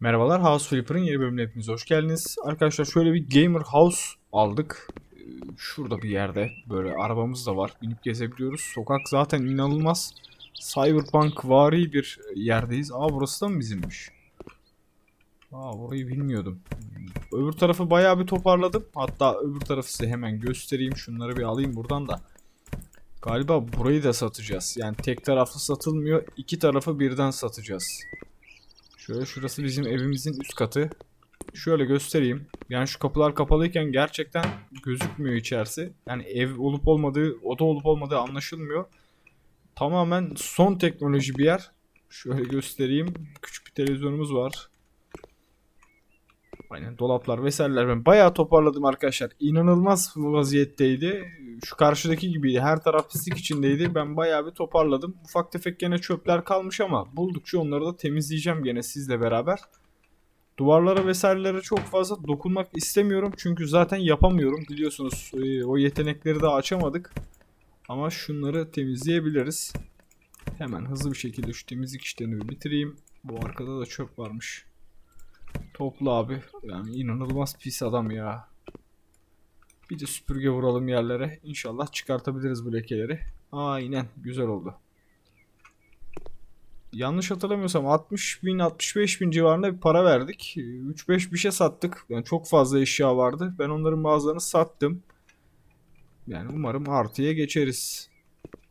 Merhabalar House Flipper'ın yeni bölümüne hepiniz hoş geldiniz. Arkadaşlar şöyle bir Gamer House aldık. Ee, Şurada bir yerde böyle arabamız da var. Binip gezebiliyoruz. Sokak zaten inanılmaz. Cyberpunk vari bir yerdeyiz. Aa burası da mı bizimmiş? Aa burayı bilmiyordum. Öbür tarafı bayağı bir toparladım. Hatta öbür tarafı size hemen göstereyim. Şunları bir alayım buradan da. Galiba burayı da satacağız. Yani tek taraflı satılmıyor. iki tarafı birden satacağız. Şöyle şurası bizim evimizin üst katı. Şöyle göstereyim. Yani şu kapılar kapalıyken gerçekten gözükmüyor içerisi. Yani ev olup olmadığı, oda olup olmadığı anlaşılmıyor. Tamamen son teknoloji bir yer. Şöyle göstereyim. Küçük bir televizyonumuz var. Aynen dolaplar vesaireler ben bayağı toparladım arkadaşlar. İnanılmaz vaziyetteydi. Şu karşıdaki gibiydi. Her taraf pislik içindeydi. Ben bayağı bir toparladım. Ufak tefek gene çöpler kalmış ama buldukça onları da temizleyeceğim gene sizle beraber. Duvarlara vesairelere çok fazla dokunmak istemiyorum. Çünkü zaten yapamıyorum. Biliyorsunuz e, o yetenekleri de açamadık. Ama şunları temizleyebiliriz. Hemen hızlı bir şekilde şu temizlik işlerini bitireyim. Bu arkada da çöp varmış. Topla abi. Yani inanılmaz pis adam ya. Bir de süpürge vuralım yerlere. İnşallah çıkartabiliriz bu lekeleri. Aynen. Güzel oldu. Yanlış hatırlamıyorsam 60 bin 65 bin civarında bir para verdik. 3-5 bir şey sattık. Yani çok fazla eşya vardı. Ben onların bazılarını sattım. Yani umarım artıya geçeriz.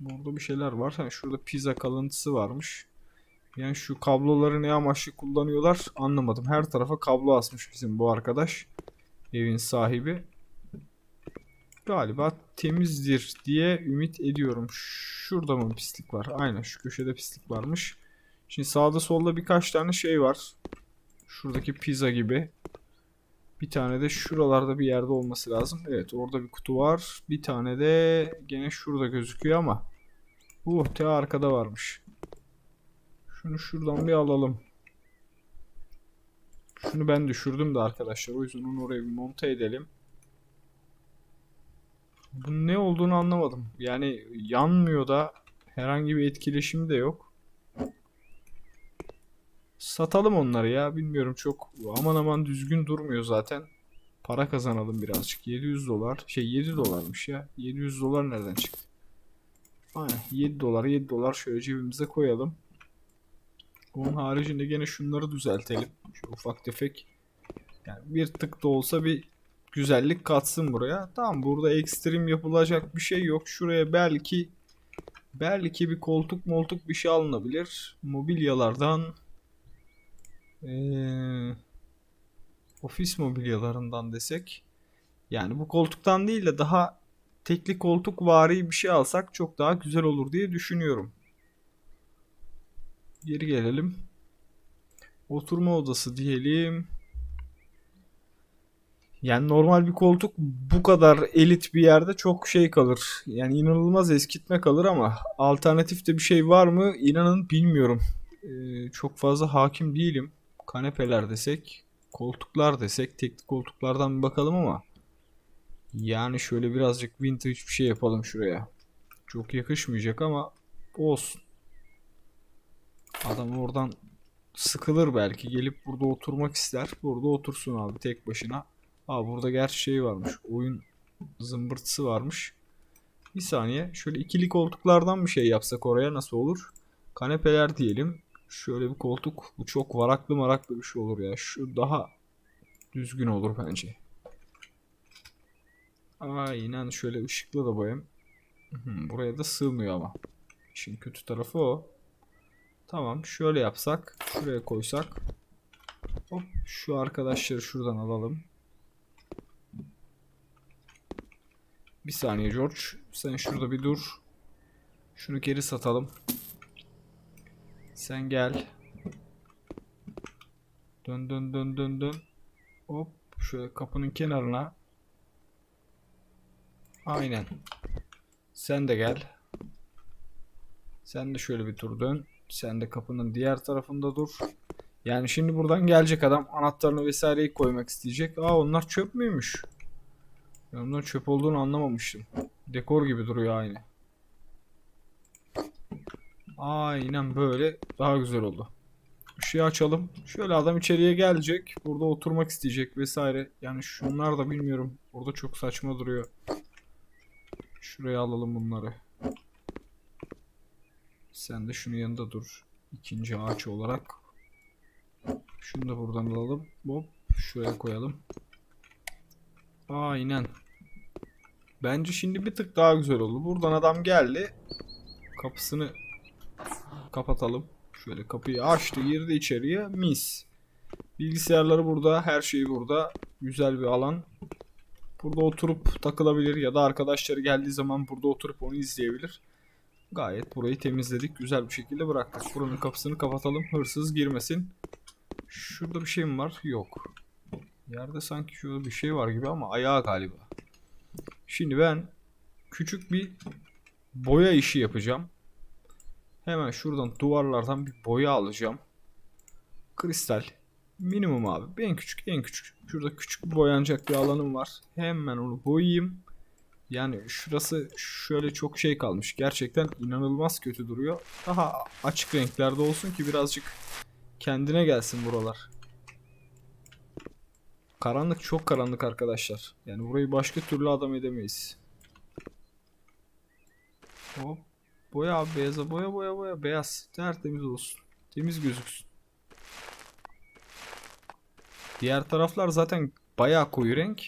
Burada bir şeyler var. Ha, şurada pizza kalıntısı varmış. Yani şu kabloları ne amaçlı kullanıyorlar anlamadım. Her tarafa kablo asmış bizim bu arkadaş. Evin sahibi. Galiba temizdir diye ümit ediyorum. Şurada mı pislik var? Aynen şu köşede pislik varmış. Şimdi sağda solda birkaç tane şey var. Şuradaki pizza gibi. Bir tane de şuralarda bir yerde olması lazım. Evet orada bir kutu var. Bir tane de gene şurada gözüküyor ama. Bu te arkada varmış. Şunu şuradan bir alalım. Şunu ben düşürdüm de arkadaşlar. O yüzden onu oraya bir monte edelim. Bu ne olduğunu anlamadım. Yani yanmıyor da herhangi bir etkileşimi de yok. Satalım onları ya. Bilmiyorum çok aman aman düzgün durmuyor zaten. Para kazanalım birazcık. 700 dolar. Şey 7 dolarmış ya. 700 dolar nereden çıktı? Aynen 7 dolar 7 dolar şöyle cebimize koyalım. Onun haricinde gene şunları düzeltelim. Şu ufak tefek. Yani bir tık da olsa bir güzellik katsın buraya. Tamam burada ekstrem yapılacak bir şey yok. Şuraya belki belki bir koltuk moltuk bir şey alınabilir. Mobilyalardan eee, ofis mobilyalarından desek. Yani bu koltuktan değil de daha tekli koltuk vari bir şey alsak çok daha güzel olur diye düşünüyorum. Geri gelelim. Oturma odası diyelim. Yani normal bir koltuk bu kadar elit bir yerde çok şey kalır. Yani inanılmaz eskitme kalır ama alternatifte bir şey var mı? İnanın bilmiyorum. Ee, çok fazla hakim değilim. Kanepeler desek, koltuklar desek, tekli koltuklardan bir bakalım ama yani şöyle birazcık vintage bir şey yapalım şuraya. Çok yakışmayacak ama olsun. Adam oradan sıkılır belki. Gelip burada oturmak ister. Burada otursun abi tek başına. Aa burada gerçi şey varmış. Oyun zımbırtısı varmış. Bir saniye. Şöyle ikili koltuklardan bir şey yapsak oraya nasıl olur? Kanepeler diyelim. Şöyle bir koltuk. Bu çok varaklı maraklı bir şey olur ya. Şu daha düzgün olur bence. Aynen şöyle ışıklı da boyam. Hı, Buraya da sığmıyor ama. İşin kötü tarafı o. Tamam şöyle yapsak. Şuraya koysak. Hop şu arkadaşları şuradan alalım. Bir saniye George. Sen şurada bir dur. Şunu geri satalım. Sen gel. Dön dön dön dön dön. Hop şöyle kapının kenarına. Aynen. Sen de gel. Sen de şöyle bir tur dön. Sen de kapının diğer tarafında dur. Yani şimdi buradan gelecek adam anahtarını vesaireyi koymak isteyecek. Aa onlar çöp müymüş? Ben onların çöp olduğunu anlamamıştım. Dekor gibi duruyor aynı. Aynen böyle daha güzel oldu. ışığı açalım. Şöyle adam içeriye gelecek. Burada oturmak isteyecek vesaire. Yani şunlar da bilmiyorum. Burada çok saçma duruyor. Şuraya alalım bunları. Sen de şunun yanında dur. İkinci ağaç olarak. Şunu da buradan alalım. Hop. Şuraya koyalım. Aynen. Bence şimdi bir tık daha güzel oldu. Buradan adam geldi. Kapısını kapatalım. Şöyle kapıyı açtı, girdi içeriye. Mis. Bilgisayarları burada, her şey burada. Güzel bir alan. Burada oturup takılabilir ya da arkadaşları geldiği zaman burada oturup onu izleyebilir. Gayet burayı temizledik. Güzel bir şekilde bıraktık. Buranın kapısını kapatalım. Hırsız girmesin. Şurada bir şey mi var? Yok. Yerde sanki şurada bir şey var gibi ama ayağı galiba. Şimdi ben küçük bir boya işi yapacağım. Hemen şuradan duvarlardan bir boya alacağım. Kristal. Minimum abi. En küçük en küçük. Şurada küçük bir boyanacak bir alanım var. Hemen onu boyayayım. Yani şurası şöyle çok şey kalmış. Gerçekten inanılmaz kötü duruyor. Daha açık renklerde olsun ki birazcık kendine gelsin buralar. Karanlık çok karanlık arkadaşlar. Yani burayı başka türlü adam edemeyiz. Hop. Boya abi beyaza boya boya boya beyaz. Tertemiz olsun. Temiz gözüksün. Diğer taraflar zaten bayağı koyu renk.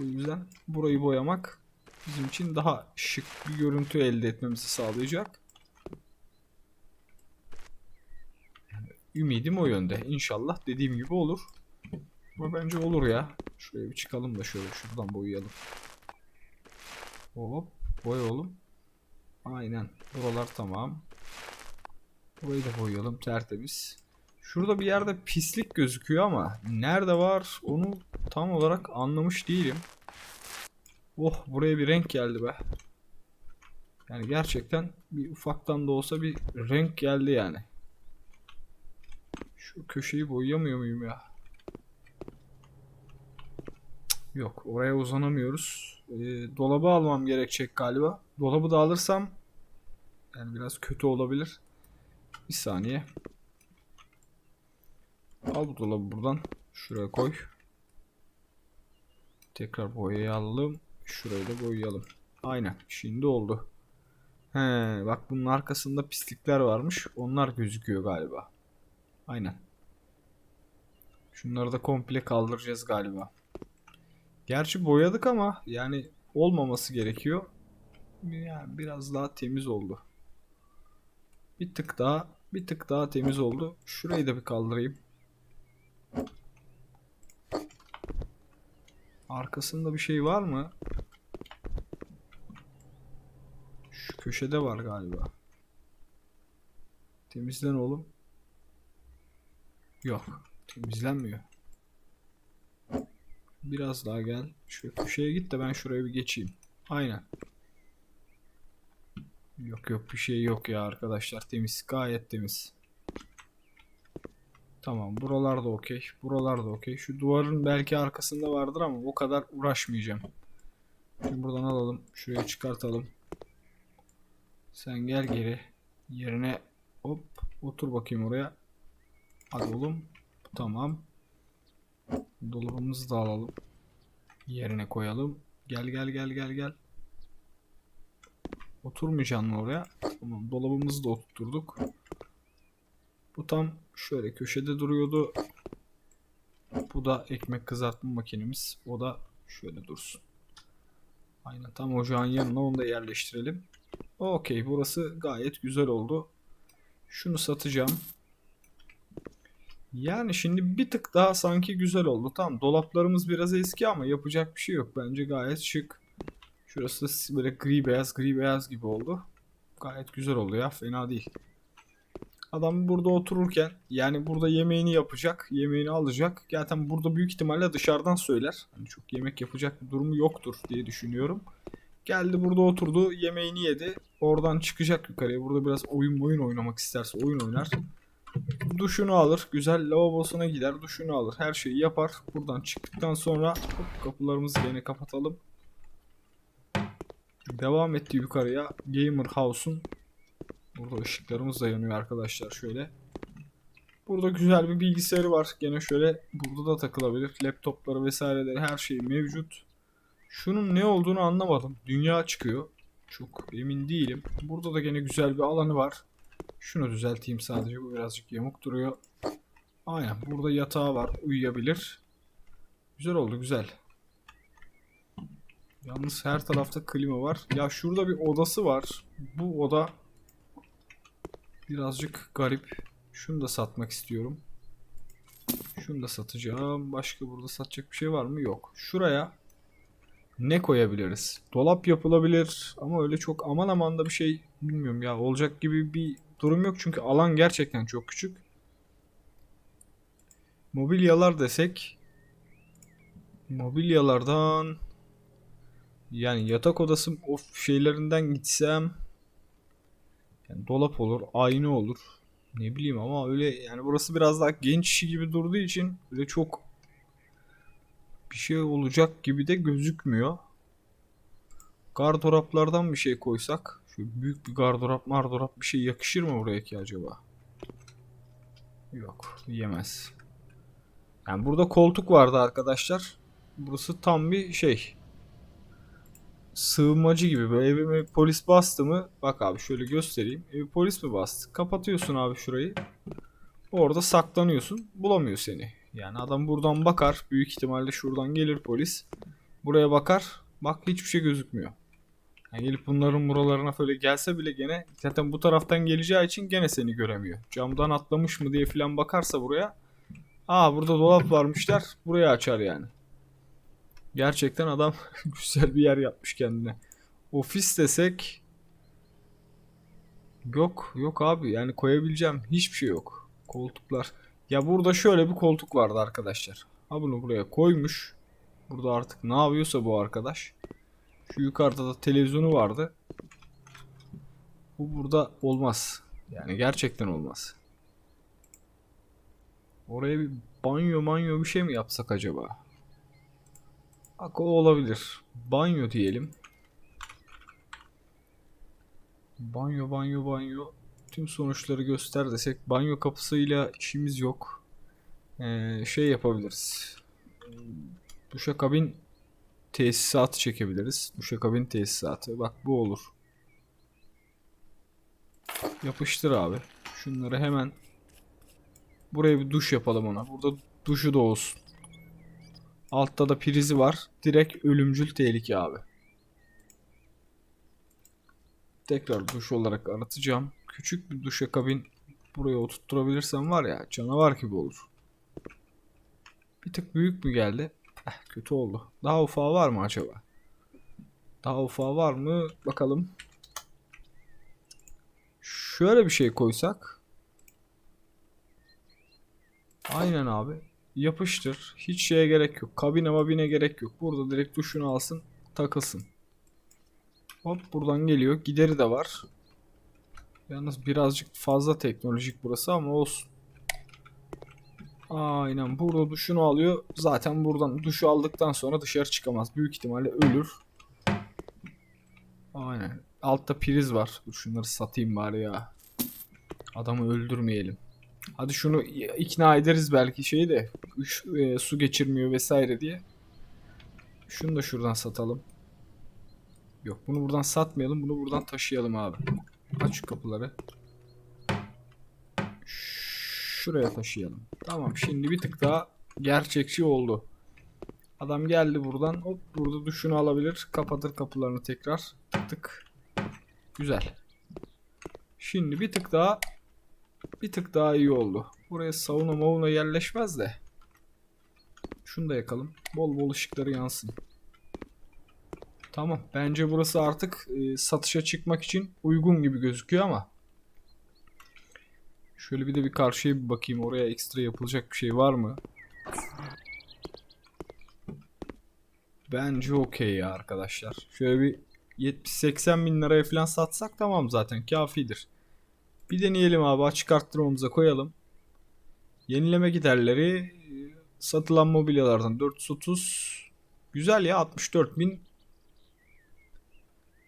O yüzden burayı boyamak bizim için daha şık bir görüntü elde etmemizi sağlayacak. Ümidim o yönde. İnşallah dediğim gibi olur. Ama bence olur ya. Şuraya bir çıkalım da şöyle şuradan boyayalım. Hop boya oğlum. Aynen. Buralar tamam. Burayı da boyayalım tertemiz. Şurada bir yerde pislik gözüküyor ama nerede var onu tam olarak anlamış değilim. Oh buraya bir renk geldi be. Yani gerçekten bir ufaktan da olsa bir renk geldi yani. Şu köşeyi boyayamıyor muyum ya? Yok oraya uzanamıyoruz. Ee, dolabı almam gerekecek galiba. Dolabı da alırsam yani biraz kötü olabilir. Bir saniye. Al bu dolabı buradan. Şuraya koy. Tekrar boyayı alalım. Şurayı da boyayalım. Aynen. Şimdi oldu. He, bak bunun arkasında pislikler varmış. Onlar gözüküyor galiba. Aynen. Şunları da komple kaldıracağız galiba. Gerçi boyadık ama yani olmaması gerekiyor. Yani biraz daha temiz oldu. Bir tık daha bir tık daha temiz oldu. Şurayı da bir kaldırayım. Arkasında bir şey var mı? Şu köşede var galiba. Temizlen oğlum. Yok. Temizlenmiyor. Biraz daha gel. Şu köşeye git de ben şuraya bir geçeyim. Aynen. Yok yok bir şey yok ya arkadaşlar. Temiz. Gayet temiz. Tamam. Buralar da okey. Buralar da okey. Şu duvarın belki arkasında vardır ama o kadar uğraşmayacağım. Şimdi buradan alalım. Şuraya çıkartalım. Sen gel geri. Yerine hop otur bakayım oraya. Hadi oğlum. Tamam. Dolabımızı da alalım. Yerine koyalım. Gel gel gel gel gel. Oturmayacaksın oraya? Tamam. Dolabımızı da oturtturduk. Bu tam şöyle köşede duruyordu. Bu da ekmek kızartma makinemiz. O da şöyle dursun. Aynen tam ocağın yanına onu da yerleştirelim. Okey burası gayet güzel oldu. Şunu satacağım. Yani şimdi bir tık daha sanki güzel oldu. Tamam dolaplarımız biraz eski ama yapacak bir şey yok. Bence gayet şık. Şurası böyle gri beyaz gri beyaz gibi oldu. Gayet güzel oldu ya fena değil. Adam burada otururken yani burada yemeğini yapacak, yemeğini alacak. Zaten burada büyük ihtimalle dışarıdan söyler. Hani çok yemek yapacak bir durumu yoktur diye düşünüyorum. Geldi burada oturdu, yemeğini yedi. Oradan çıkacak yukarıya. Burada biraz oyun oyun oynamak isterse oyun oynar. Duşunu alır, güzel lavabosuna gider, duşunu alır. Her şeyi yapar. Buradan çıktıktan sonra hop, kapılarımızı yine kapatalım. Devam etti yukarıya. Gamer House'un Burada ışıklarımız da yanıyor arkadaşlar şöyle. Burada güzel bir bilgisayarı var. Gene şöyle burada da takılabilir. Laptopları vesaireleri her şey mevcut. Şunun ne olduğunu anlamadım. Dünya çıkıyor. Çok emin değilim. Burada da gene güzel bir alanı var. Şunu düzelteyim sadece. Bu birazcık yamuk duruyor. Aynen. Burada yatağı var. Uyuyabilir. Güzel oldu. Güzel. Yalnız her tarafta klima var. Ya şurada bir odası var. Bu oda birazcık garip. Şunu da satmak istiyorum. Şunu da satacağım. Başka burada satacak bir şey var mı? Yok. Şuraya ne koyabiliriz? Dolap yapılabilir ama öyle çok aman aman da bir şey bilmiyorum ya. Olacak gibi bir durum yok çünkü alan gerçekten çok küçük. Mobilyalar desek mobilyalardan yani yatak odası o şeylerinden gitsem yani dolap olur, ayna olur. Ne bileyim ama öyle yani burası biraz daha genç işi gibi durduğu için öyle çok bir şey olacak gibi de gözükmüyor. Gardıroplardan bir şey koysak. Şu büyük bir gardırop mardırop bir şey yakışır mı buraya ki acaba? Yok yemez. Yani burada koltuk vardı arkadaşlar. Burası tam bir şey. Sığınmacı gibi böyle evime polis bastı mı? Bak abi şöyle göstereyim. Evi polis mi bastı? Kapatıyorsun abi şurayı. Orada saklanıyorsun. Bulamıyor seni. Yani adam buradan bakar. Büyük ihtimalle şuradan gelir polis. Buraya bakar. Bak hiçbir şey gözükmüyor. Yani gelip bunların buralarına böyle gelse bile gene zaten bu taraftan geleceği için gene seni göremiyor. Camdan atlamış mı diye filan bakarsa buraya. Aa burada dolap varmışlar. Buraya açar yani. Gerçekten adam güzel bir yer yapmış kendine. Ofis desek Yok yok abi yani koyabileceğim hiçbir şey yok. Koltuklar. Ya burada şöyle bir koltuk vardı arkadaşlar. Ha bunu buraya koymuş. Burada artık ne yapıyorsa bu arkadaş. Şu yukarıda da televizyonu vardı. Bu burada olmaz. Yani gerçekten olmaz. Oraya bir banyo manyo bir şey mi yapsak acaba? Bak olabilir. Banyo diyelim. Banyo banyo banyo. Tüm sonuçları göster desek banyo kapısıyla işimiz yok. Ee, şey yapabiliriz. Duşakabin tesisatı çekebiliriz. Duşakabin tesisatı. Bak bu olur. Yapıştır abi. Şunları hemen buraya bir duş yapalım ona. Burada duşu da olsun. Altta da prizi var. Direkt ölümcül tehlike abi. Tekrar duş olarak aratacağım. Küçük bir duşakabin buraya oturtturabilirsem var ya canavar gibi olur. Bir tık büyük mü geldi? Eh, kötü oldu. Daha ufağı var mı acaba? Daha ufağı var mı? Bakalım. Şöyle bir şey koysak. Aynen abi. Yapıştır. Hiç şeye gerek yok. Kabine mabine gerek yok. Burada direkt duşunu alsın. Takılsın. Hop buradan geliyor. Gideri de var. Yalnız birazcık fazla teknolojik burası ama olsun. Aynen burada duşunu alıyor. Zaten buradan duşu aldıktan sonra dışarı çıkamaz. Büyük ihtimalle ölür. Aynen. Altta priz var. Dur şunları satayım bari ya. Adamı öldürmeyelim. Hadi şunu ikna ederiz belki şeyi de. E, su geçirmiyor vesaire diye. Şunu da şuradan satalım. Yok bunu buradan satmayalım. Bunu buradan taşıyalım abi. Aç şu kapıları. Şuraya taşıyalım. Tamam şimdi bir tık daha gerçekçi oldu. Adam geldi buradan. Hop burada duşunu alabilir. Kapatır kapılarını tekrar. Tık tık. Güzel. Şimdi bir tık daha bir tık daha iyi oldu. Buraya sauna mauna yerleşmez de. Şunu da yakalım. Bol bol ışıkları yansın. Tamam. Bence burası artık e, satışa çıkmak için uygun gibi gözüküyor ama. Şöyle bir de bir karşıya bir bakayım. Oraya ekstra yapılacak bir şey var mı? Bence okey ya arkadaşlar. Şöyle bir 70-80 bin liraya falan satsak tamam zaten kafidir. Bir deneyelim abi açık arttırmamıza koyalım. Yenileme giderleri satılan mobilyalardan 430 güzel ya 64 bin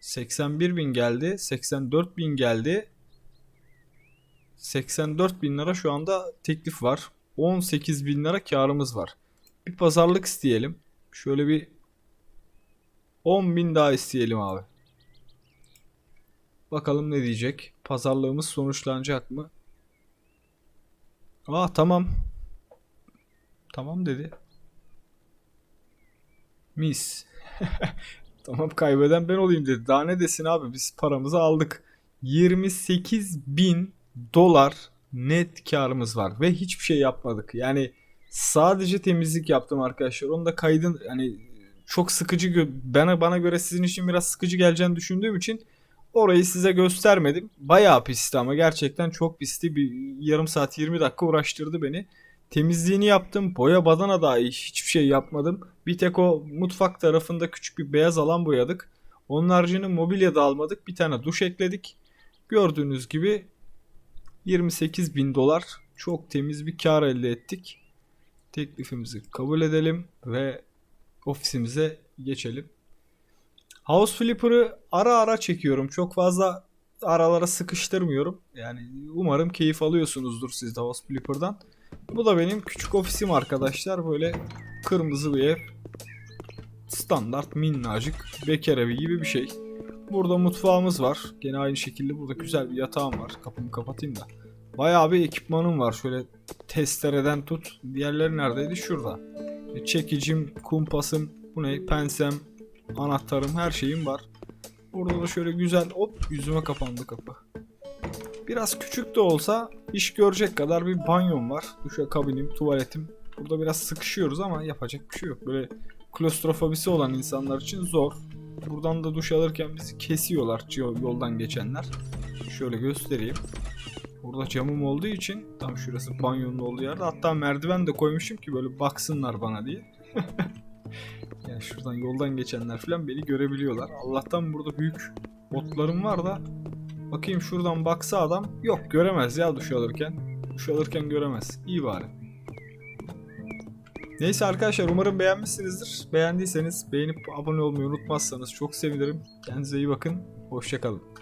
81 bin geldi 84 bin geldi 84 bin lira şu anda teklif var. 18 bin lira karımız var. Bir pazarlık isteyelim. Şöyle bir 10 bin daha isteyelim abi. Bakalım ne diyecek. Pazarlığımız sonuçlanacak mı? Aa tamam. Tamam dedi. Mis. tamam kaybeden ben olayım dedi. Daha ne desin abi biz paramızı aldık. 28 bin dolar net karımız var ve hiçbir şey yapmadık. Yani sadece temizlik yaptım arkadaşlar. Onu da kaydın hani çok sıkıcı bana bana göre sizin için biraz sıkıcı geleceğini düşündüğüm için orayı size göstermedim. Bayağı pisti ama gerçekten çok pisti. Bir yarım saat 20 dakika uğraştırdı beni. Temizliğini yaptım. Boya badana dahi hiçbir şey yapmadım. Bir tek o mutfak tarafında küçük bir beyaz alan boyadık. Onun haricinde mobilya da almadık. Bir tane duş ekledik. Gördüğünüz gibi 28 bin dolar çok temiz bir kar elde ettik. Teklifimizi kabul edelim ve ofisimize geçelim. House Flipper'ı ara ara çekiyorum. Çok fazla aralara sıkıştırmıyorum. Yani umarım keyif alıyorsunuzdur siz House Flipper'dan. Bu da benim küçük ofisim arkadaşlar. Böyle kırmızı bir ev. Standart minnacık bekar evi gibi bir şey. Burada mutfağımız var. Gene aynı şekilde burada güzel bir yatağım var. Kapımı kapatayım da. Bayağı bir ekipmanım var. Şöyle testereden tut. Diğerleri neredeydi? Şurada. Çekicim, kumpasım, bu ne? Pensem, anahtarım, her şeyim var. Burada da şöyle güzel hop yüzüme kapandı kapı. Biraz küçük de olsa iş görecek kadar bir banyom var. Duşa kabinim, tuvaletim. Burada biraz sıkışıyoruz ama yapacak bir şey yok. Böyle klostrofobisi olan insanlar için zor. Buradan da duş alırken bizi kesiyorlar yol- yoldan geçenler. Şöyle göstereyim. Burada camım olduğu için tam şurası banyonun olduğu yerde hatta merdiven de koymuşum ki böyle baksınlar bana diye. yani şuradan yoldan geçenler falan beni görebiliyorlar. Allah'tan burada büyük otlarım var da bakayım şuradan baksa adam yok göremez ya duş alırken. Duş alırken göremez. İyi bari. Neyse arkadaşlar umarım beğenmişsinizdir. Beğendiyseniz beğenip abone olmayı unutmazsanız çok sevinirim. Kendinize iyi bakın. Hoşçakalın.